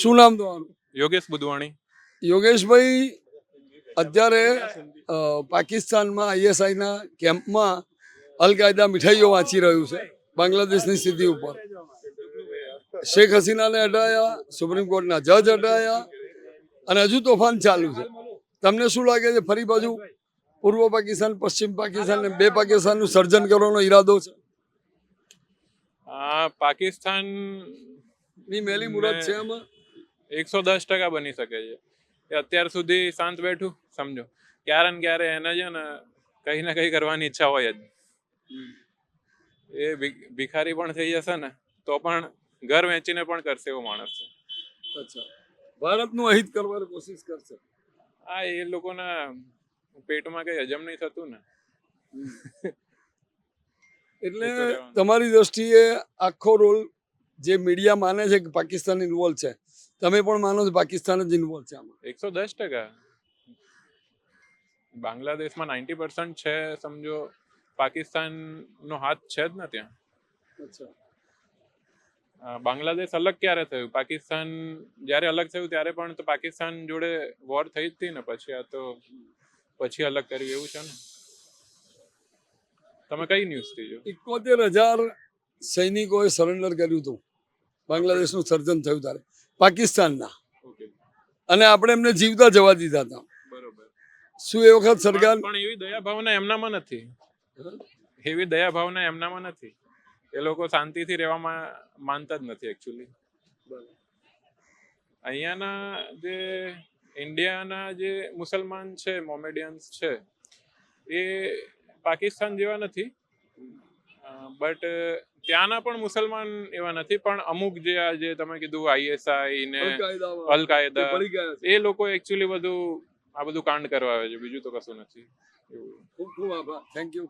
શું નામ તમારું? યોગેશ બુધવાણી. યોગેશભાઈ અત્યારે પાકિસ્તાનમાં આઈએસઆઈના કેમ્પમાં અલકાયદા મીઠાઈઓ વાંચી રહ્યું છે બાંગ્લાદેશની સ્થિતિ ઉપર. શેખ હસીનાને હટાયા સુપ્રીમ કોર્ટના જજ હટાયા અને હજુ તોફાન ચાલુ છે. તમને શું લાગે છે ફરી બાજુ પૂર્વ પાકિસ્તાન પશ્ચિમ પાકિસ્તાન બે પાકિસ્તાનનું સર્જન કરવાનો ઈરાદો છે? આ પાકિસ્તાન ની મેલી મુરત છે આમાં? એકસો દસ ટકા બની શકે છે. એ અત્યાર સુધી શાંત બેઠું સમજો. ક્યારે ને ક્યારે એને છે ને કંઈ ને કંઈ કરવાની ઈચ્છા હોય જ. એ ભિખારી પણ થઈ જશે ને તો પણ ઘર વેચીને પણ કરશે એવો માણસ છે. અચ્છા. ભારતનું અહિત કરવાની કોશિશ કરશે. આ એ લોકોના પેટમાં કઈ હજમ નહીં થતું ને. એટલે. તમારી દ્રષ્ટિએ આખો રોલ જે મીડિયા માને છે કે પાકિસ્તાન ઇન્વોલ્વ છે. તમે પણ માનો છો પાકિસ્તાન જ ઇન્વોલ્વ છે આમાં. એકસો દસ ટકા. બાંગ્લાદેશમાં નાઇન્ટી પર્સન્ટ છે સમજો. પાકિસ્તાનનો હાથ છે જ ને ત્યાં. અચ્છા. બાંગ્લાદેશ અલગ ક્યારે થયું? પાકિસ્તાન જ્યારે અલગ થયું ત્યારે પણ તો પાકિસ્તાન જોડે વોર થઈ જ હતી ને પછી આ તો પછી અલગ કર્યું એવું છે ને? તમે કઈ ન્યૂઝથી જો એકોતેર હજાર સૈનિકોએ સરેન્ડર કર્યું હતું. બાંગ્લાદેશનું સર્જન થયું ત્યારે પાકિસ્તાનના. ઓકે અને આપણે એમને જીવતા જવા દીધા હતા. બરોબર. શું એ વખત સરકાર પણ એવી દયા ભાવના એમનામાં નથી. એવી દયા ભાવના એમનામાં નથી. એ લોકો શાંતિથી રહેવામાં માનતા જ નથી એકચ્યુઅલી અહીંયાના જે ઇન્ડિયાના જે મુસલમાન છે મોમેડિયન્સ છે એ પાકિસ્તાન જેવા નથી. બટ ત્યાંના પણ મુસલમાન એવા નથી પણ અમુક જે આ જે તમે કીધું આઈએસઆઈ ને અલ-કાયદામાં કાયદા પડી ગયા છે. એ લોકો એકચ્યુઅલી બધું આ બધું કાંડ કરવા આવે છે બીજું તો કશું નથી ખૂબ ખૂબ આભાર થેન્ક યુ.